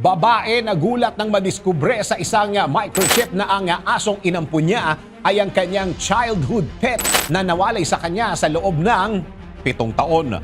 Babae nagulat nang madiskubre sa isang uh, microchip na ang uh, asong inampu niya ay ang kanyang childhood pet na nawalay sa kanya sa loob ng pitong taon.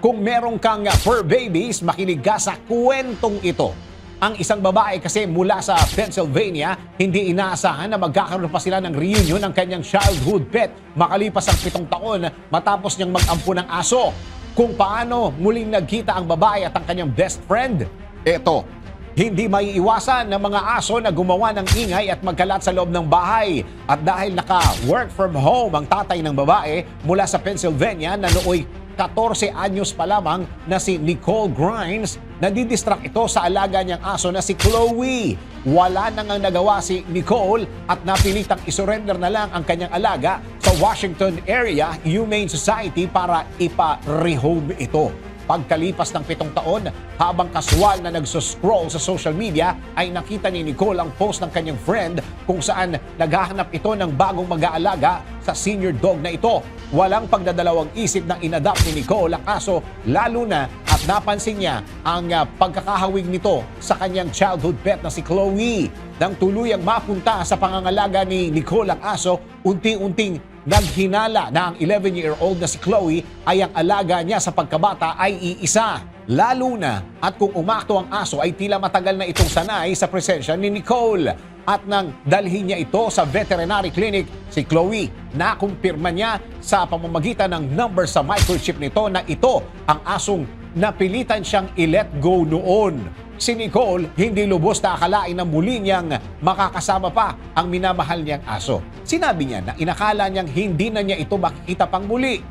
Kung merong kang fur babies, makinig ka sa kwentong ito. Ang isang babae kasi mula sa Pennsylvania, hindi inaasahan na magkakaroon pa sila ng reunion ng kanyang childhood pet makalipas ang pitong taon matapos niyang mag-ampo ng aso. Kung paano muling nagkita ang babae at ang kanyang best friend? Ito, hindi maiiwasan ng mga aso na gumawa ng ingay at magkalat sa loob ng bahay. At dahil naka-work from home ang tatay ng babae mula sa Pennsylvania na nooy 14 anyos pa lamang na si Nicole Grimes, nadidistract ito sa alaga niyang aso na si Chloe. Wala nang ang nagawa si Nicole at napilitang isurrender na lang ang kanyang alaga sa Washington Area Humane Society para ipa-rehome ito. Pagkalipas ng pitong taon, habang kaswal na nagsuscroll sa social media, ay nakita ni Nicole ang post ng kanyang friend kung saan naghahanap ito ng bagong mag-aalaga sa senior dog na ito. Walang pagdadalawang isip na inadapt ni Nicole ang aso, lalo na at napansin niya ang ah, pagkakahawig nito sa kanyang childhood pet na si Chloe. Nang tuluyang mapunta sa pangangalaga ni Nicole ang aso, unti-unting Naghinala na ang 11-year-old na si Chloe ay ang alaga niya sa pagkabata ay iisa. Lalo na at kung umakto ang aso ay tila matagal na itong sanay sa presensya ni Nicole. At nang dalhin niya ito sa veterinary clinic, si Chloe, nakumpirma niya sa pamamagitan ng number sa microchip nito na ito ang asong napilitan siyang i-let go noon. Si Nicole hindi lubos na akalain na muli niyang makakasama pa ang minamahal niyang aso. Sinabi niya na inakala niyang hindi na niya ito makikita pang muli.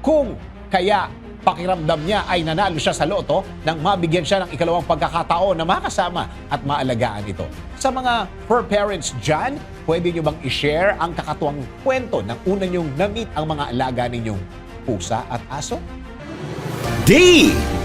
Kung kaya pakiramdam niya ay nanalo siya sa loto nang mabigyan siya ng ikalawang pagkakataon na makasama at maalagaan ito. Sa mga fur parents dyan, pwede niyo bang i-share ang kakatuwang kwento ng una niyong na-meet ang mga alaga ninyong pusa at aso?